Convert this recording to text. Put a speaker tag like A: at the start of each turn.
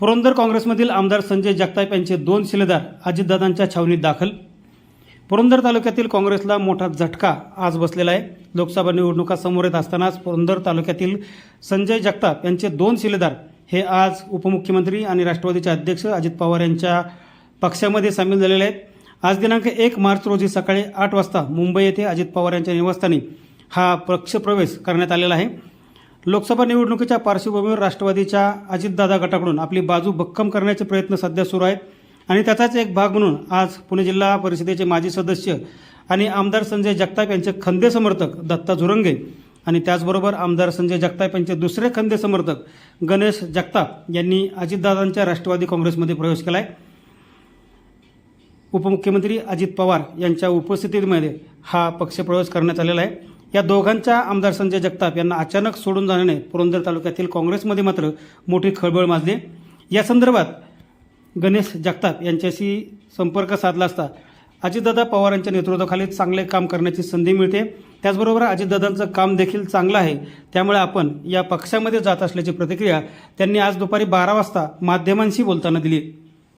A: पुरंदर काँग्रेसमधील आमदार संजय जगताप यांचे दोन शिलेदार अजितदादांच्या छावणीत दाखल. पुरंदर तालुक्यातील काँग्रेसला मोठा झटका आज बसलेला आहे. लोकसभा निवडणुका समोर येत असतानाच पुरंदर तालुक्यातील संजय जगताप यांचे दोन शिलेदार हे आज उपमुख्यमंत्री आणि राष्ट्रवादीचे अध्यक्ष अजित पवार यांच्या पक्षामध्ये सामील झालेले आहेत. आज दिनांक एक मार्च रोजी सकाळी आठ वाजता मुंबई येथे अजित पवार यांच्या निवासस्थानी हा पक्षप्रवेश करण्यात आलेला आहे. लोकसभा निवडणुकीच्या पार्श्वभूमीवर राष्ट्रवादीच्या अजितदादा गटाकडून आपली बाजू भक्कम करण्याचे प्रयत्न सध्या सुरू आहेत. आणि त्याचाच एक भाग म्हणून आज पुणे जिल्हा परिषदेचे माजी सदस्य आणि आमदार संजय जगताप यांचे खंदे समर्थक दत्ता झुरंगे आणि त्याचबरोबर आमदार संजय जगताप यांचे दुसरे खंदे समर्थक गणेश जगताप यांनी अजितदादांच्या राष्ट्रवादी काँग्रेसमध्ये प्रवेश केला आहे उपमुख्यमंत्री अजित पवार यांच्या उपस्थितीमध्ये हा पक्षप्रवेश करण्यात आलेला आहे. या दोघांच्या आमदार संजय जगताप यांना अचानक सोडून जाण्याने पुरंदर तालुक्यातील काँग्रेसमध्ये मात्र मोठी खळबळ माजली. या संदर्भात गणेश जगताप यांच्याशी संपर्क साधला असता अजितदादा पवार यांच्या नेतृत्वाखाली चांगले काम करण्याची संधी मिळते. त्याचबरोबर अजितदादांचं काम देखील चांगलं आहे. त्यामुळे आपण या पक्षामध्ये जात असल्याची प्रतिक्रिया त्यांनी आज दुपारी बारा वाजता माध्यमांशी बोलताना दिली.